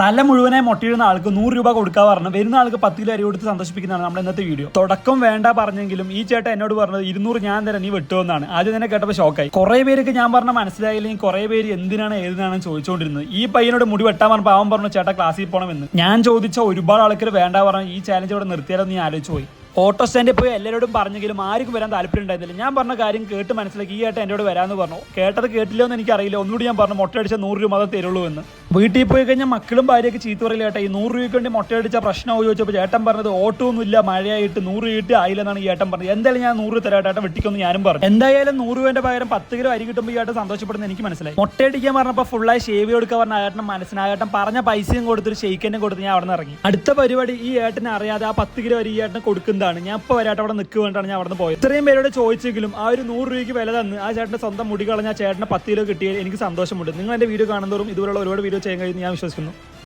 തല മുഴുവനായി മുട്ടയിടുന്ന ആൾക്ക് നൂറ് രൂപ കൊടുക്കാൻ പറഞ്ഞു വരുന്ന ആൾക്ക് പത്ത് കിലോ അരി കൊടുത്ത് സന്തോഷിപ്പിക്കുന്നതാണ് നമ്മുടെ ഇന്നത്തെ വീഡിയോ. തുടക്കം വേണ്ട പറഞ്ഞെങ്കിലും ഈ ചേട്ടൻ എന്നോട് പറഞ്ഞത് ഇരുന്നൂറ് ഞാൻ തരാം നീ വെട്ടുമെന്നാണ് ആദ്യം തന്നെ കേട്ടപ്പോൾ ഷോക്കായി കുറേ പേർക്ക് ഞാൻ പറഞ്ഞ മനസ്സിലായില്ലെങ്കിൽ കുറേ പേര് എന്തിനാണ് ഏതിനാണ് ചോദിച്ചുകൊണ്ടിരുന്നത് ഈ പയ്യനോട് മുടി വെട്ടാൻ പറഞ്ഞപ്പോൾ അവൻ പറഞ്ഞു ചേട്ടാ ക്ലാസ്സിൽ പോകണമെന്ന് ഞാൻ ചോദിച്ച ഒരുപാട് ആൾക്കാർ വേണ്ട പറഞ്ഞു ഈ ചാലഞ്ച് ഇവിടെ നിർത്തിയാലോ നീ ആലോചിച്ച് പോയി. ഓട്ടോ സ്റ്റാൻഡിൽ പോയി എല്ലാവരോടും പറഞ്ഞെങ്കിലും ആർക്കും വരാൻ താല്പര്യം ഉണ്ടായിരുന്നില്ല. ഞാൻ പറഞ്ഞ കാര്യം കേട്ട് മനസ്സിലാക്കി ഈ ഏട്ടൻ എന്നോട് വരാമെന്ന് പറഞ്ഞു. കേട്ടത് കേട്ടില്ലോ എന്ന് എനിക്കറിയില്ല. ഒന്നുകൂടി ഞാൻ പറഞ്ഞു മുട്ട അടിച്ച നൂറ് രൂപ മാത്രമേ തരുള്ളൂ എന്ന്. വീട്ടിൽ പോയി കഴിഞ്ഞാൽ മക്കളും ഭാര്യയൊക്കെ ചീത്ത പറയില്ല ഏട്ടാ ഈ നൂറ് രൂപയ്ക്ക് വേണ്ടി മുട്ട അടിച്ച പ്രശ്നമോ ചോദിച്ചപ്പോൾ ചേട്ടൻ പറഞ്ഞത് ഓട്ടോ ഒന്നുമില്ല മഴയായിട്ട് നൂറ് രൂപ ആയില്ലെന്നാണ് ഈ ഏട്ടൻ പറഞ്ഞത്. എന്തായാലും ഞാൻ നൂറ് തരാം ഏട്ടാ വെട്ടിക്കൊന്ന് ഞാനും പറഞ്ഞു. എന്തായാലും നൂറ് രൂപേന്റെ പകരം പത്ത് കിലോ അരി കിട്ടുമ്പോൾ ഈ ഏട്ടൻ സന്തോഷപ്പെടുന്ന എനിക്ക് മനസ്സിലായി. മുട്ടയടിക്കാൻ പറഞ്ഞപ്പോൾ ഫുള്ളായി ഷേവ് കൊടുക്കാൻ പറഞ്ഞ ഏട്ടൻ ഏട്ടൻ പറഞ്ഞ പൈസയും കൊടുത്തൊരു ഷെയ്ക്കന്നെ കൊടുത്ത് ഞാൻ അവിടെ നിന്ന് ഇറങ്ങി. അടുത്ത പരിപാടി ഈ ഏട്ടനെ അറിയാതെ ആ പത്ത് കിലോ അരി ഈ കൊടുക്കുന്നതാണ്. ഞാൻ ഇപ്പോൾ വരാട്ട് അവിടെ നിൽക്കുകൊണ്ടാണ് ഞാൻ അവിടെ പോയത്. ഇത്രയും പേരോട് ചോദിച്ചെങ്കിലും ആ ഒരു നൂറ് രൂപയ്ക്ക് വില തന്ന് ആ ചേട്ടന്റെ സ്വന്തം മുടി കളഞ്ഞ ആ പത്ത് കിലോ കിട്ടിയാൽ എനിക്ക് സന്തോഷമുണ്ട്. നിങ്ങൾ എന്റെ വീഡിയോ കാണുന്നതോറും ഇതുപോലുള്ള ഒരുപാട് വീഡിയോ ചെയ്യാൻ കഴിയുമെന്ന് ഞാൻ വിശ്വസിക്കുന്നു.